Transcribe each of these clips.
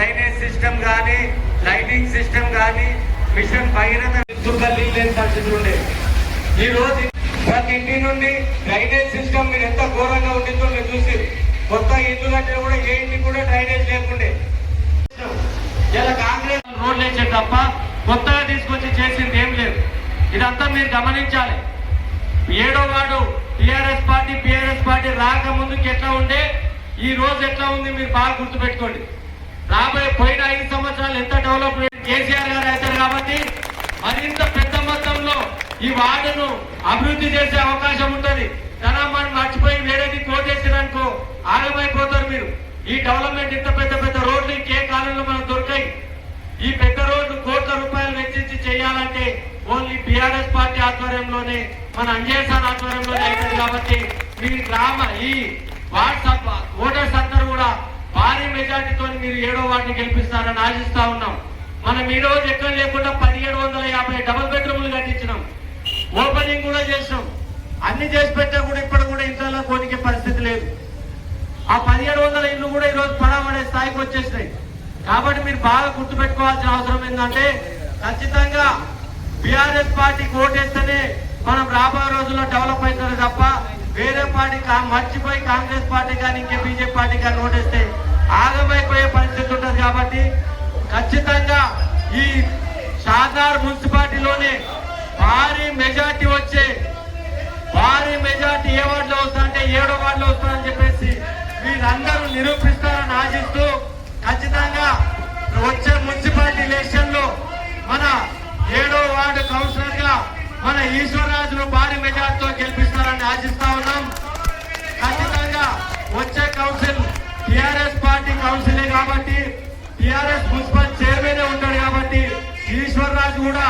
Drainage system కానీ lighting system కానీ mission Bhagiratha విద్యుత్ నీళ్ళు లేని పరిస్థితి ఉండేది ఈ రోజు ప్రతి ఇంటి నుండి డ్రైనేజ్ సిస్టమ్ మీరు ఎంత ఘోరంగా ఉండిందో మీరు చూసి కొత్త ఇల్లు కూడా ఏ ఇంటికి కూడా డ్రైనేజ్ లేకుండే. ఇలా కాంగ్రెస్ రోడ్లు వేసే తప్ప కొత్తగా తీసుకొచ్చి చేసింది ఏం లేదు. ఇదంతా మీరు గమనించాలి. ఏడో వాడు టిఆర్ఎస్ పార్టీ పిఆర్ఎస్ పార్టీ రాకముందుకు ఎట్లా ఉండే ఈ రోజు ఎట్లా ఉంది మీరు బాగా గుర్తుపెట్టుకోండి. రాబోయే పోయిన ఐదు సంవత్సరాలు ఎంత డెవలప్మెంట్ కేసీఆర్ గారు అవుతారు కాబట్టి మరింత పెద్ద మొత్తంలో ఈ వార్డును అభివృద్ధి చేసే అవకాశం ఉంటుంది. కానీ మనం మర్చిపోయి వేరేది కోటేసారనుకో ఆగమైపోతారు మీరు. ఈ డెవలప్మెంట్ ఇంత పెద్ద పెద్ద రోడ్లు ఇంకే కాలంలో మనకు దొరికాయి. ఈ పెద్ద రోడ్లు కోట్ల రూపాయలు వెచ్చించి చేయాలంటే ఓన్లీ బీఆర్ఎస్ పార్టీ ఆధ్వర్యంలోనే మన అంజేసాన్ ఆధ్వర్యంలోనే అవుతుంది కాబట్టి మీ గ్రామ ఈ వాట్సాప్ ఓటర్స్ అందరూ కూడా మీరు ఏడో వాటిని గెలిపిస్తారని ఆశిస్తా ఉన్నాం. మనం ఈ రోజు ఎక్కడ లేకుండా పదిహేడు వందల యాభై డబుల్ బెడ్రూమ్లు కట్టించినాం. ఓపెనింగ్ కూడా చేసినాం. అన్ని చేసి పెట్టా కూడా ఇప్పుడు కూడా ఇంట్లో కోరికే పరిస్థితి లేదు. ఆ పదిహేడు వందల ఇల్లు కూడా ఈరోజు పడబడే స్థాయికి వచ్చేసినాయి. కాబట్టి మీరు బాగా గుర్తుపెట్టుకోవాల్సిన అవసరం ఏంటంటే ఖచ్చితంగా బీఆర్ఎస్ పార్టీకి ఓటేస్తేనే మనం రాబోయే రోజుల్లో డెవలప్ అవుతుంది తప్ప వేరే పార్టీ మర్చిపోయి కాంగ్రెస్ పార్టీ కానీ ఇంకే బీజేపీ పార్టీ కానీ ఓటేస్తే ఆగమైపోయే పరిస్థితి ఉంటుంది కాబట్టి ఖచ్చితంగా ఈ షాదార్ మున్సిపాలిటీలోనే భారీ మెజార్టీ వచ్చే భారీ మెజార్టీ ఏ వార్డులో వస్తుందంటే ఏడో వార్డులో వస్తుందని చెప్పేసి వీరందరూ నిరూపిస్తారని ఆశిస్తూ ఖచ్చితంగా వచ్చే మున్సిపాలిటీ ఎలక్షన్లో మన ఏడో వార్డు కౌన్సిలర్గా మన ఈశ్వర కాబట్టి టిఆర్ఎస్ మున్సిపల్ చైర్మన్ ఉంటాడు కాబట్టి ఈశ్వరరాజు కూడా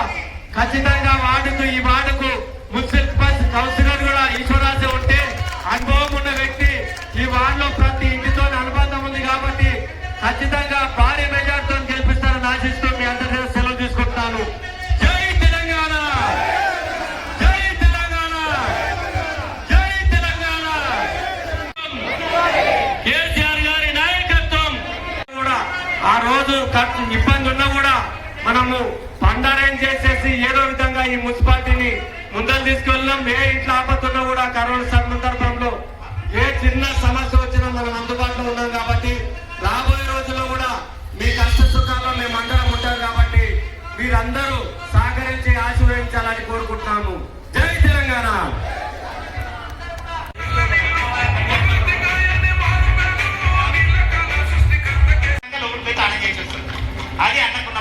ఖచ్చితంగా వార్డుకు ఈ వార్డుకు మున్సిపల్ కౌన్సిలర్ కూడా ఈశ్వరరాజు రోజు ఖర్చు ఇబ్బంది ఉన్నా కూడా మనము పండరేం చేసేసి ఏదో విధంగా ఈ మున్సిపాలిటీని ముందరు తీసుకెళ్ళాం ఏ ఇంట్లో ఆపత్తున్నా కూడా కరోనా సందర్భంలో ఏ చిన్న సమస్య వచ్చినా మనం అందుబాటులో ఉన్నాం కాబట్టి రాబోయే రోజుల్లో కూడా మీ కష్ట సుఖాల్లో మేము అందరం ఉంటాం కాబట్టి మీరందరూ సహకరించి ఆశీర్వదించాలని కోరుకుంటున్నాము. జై తెలంగాణ!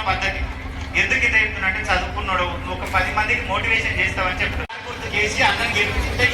పద్ధతి. ఎందుకు ఇది అంటే చదువుకున్నాడు ఒక పది మందికి మోటివేషన్ చేస్తావని చెప్తున్నా. గుర్తు చేసి అందరం గెలిపించుంటే